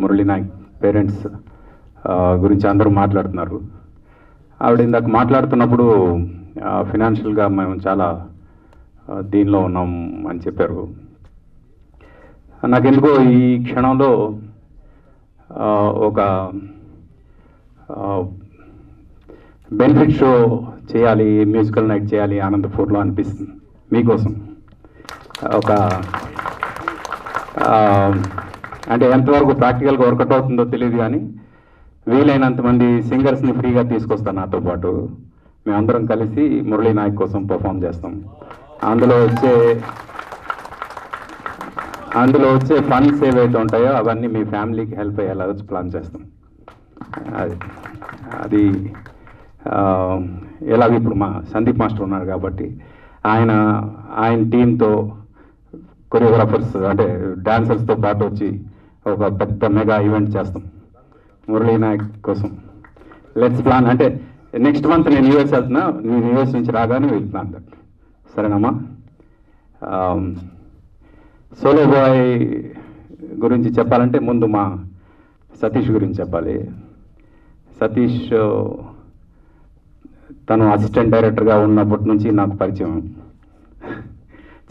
Murali Naik parents గురించి అందరూ మాట్లాడుతున్నారు. ఆవిడ ఇందాక మాట్లాడుతున్నప్పుడు ఫినాన్షియల్గా మేము చాలా దీనిలో ఉన్నాం అని చెప్పారు. నాకెందుకో ఈ క్షణంలో ఒక బెనిఫిట్ షో చేయాలి మ్యూజికల్ నైట్ చేయాలి ఆనందపూర్లో అనిపిస్తుంది మీకోసం. ఒక అంటే ఎంతవరకు ప్రాక్టికల్గా వర్కౌట్ అవుతుందో తెలియదు కానీ వీలైనంత మంది సింగర్స్ని ఫ్రీగా తీసుకొస్తాను నాతో పాటు. మేమందరం కలిసి మురళీ నాయక్ కోసం పర్ఫామ్ చేస్తాం. అందులో వచ్చే అందులో వచ్చే ఫండ్స్ ఏవైతే ఉంటాయో అవన్నీ మీ ఫ్యామిలీకి హెల్ప్ అయ్యేలా వచ్చి ప్లాన్ చేస్తాం. అది అది ఎలాగ ఇప్పుడు మా సందీప్ మాస్టర్ ఉన్నారు కాబట్టి ఆయన ఆయన టీంతో కొరియోగ్రాఫర్స్ అంటే డాన్సర్స్తో పాటు వచ్చి ఒక పెద్ద మెగా ఈవెంట్ చేస్తాం మురళీ నాయక్ కోసం. లెట్స్ ప్లాన్ అంటే నెక్స్ట్ మంత్ నేను యూఎస్ వెళ్తున్నా నేను యూఎస్ నుంచి రాగానే విల్ ప్లాన్ దట్ సరేనమ్మా um, సోలో బాయ్ గురించి చెప్పాలంటే ముందు మా సతీష్ గురించి చెప్పాలి. సతీష్ తను అసిస్టెంట్ డైరెక్టర్గా ఉన్నప్పటి నుంచి నాకు పరిచయం.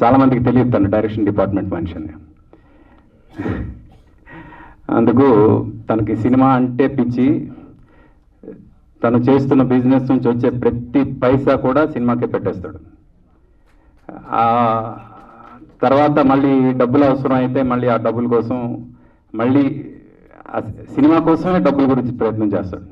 చాలామందికి తెలియదు తను డైరెక్షన్ డిపార్ట్మెంట్ మనిషి అని అందుకు తనకి సినిమా అంటే పిచ్చి. తను చేస్తున్న బిజినెస్ నుంచి వచ్చే ప్రతి పైసా కూడా సినిమాకే పెట్టేస్తాడు. తర్వాత మళ్ళీ డబ్బులు అవసరం అయితే మళ్ళీ ఆ డబ్బుల కోసం మళ్ళీ సినిమా కోసమే డబ్బుల గురించి ప్రయత్నం చేస్తాడు.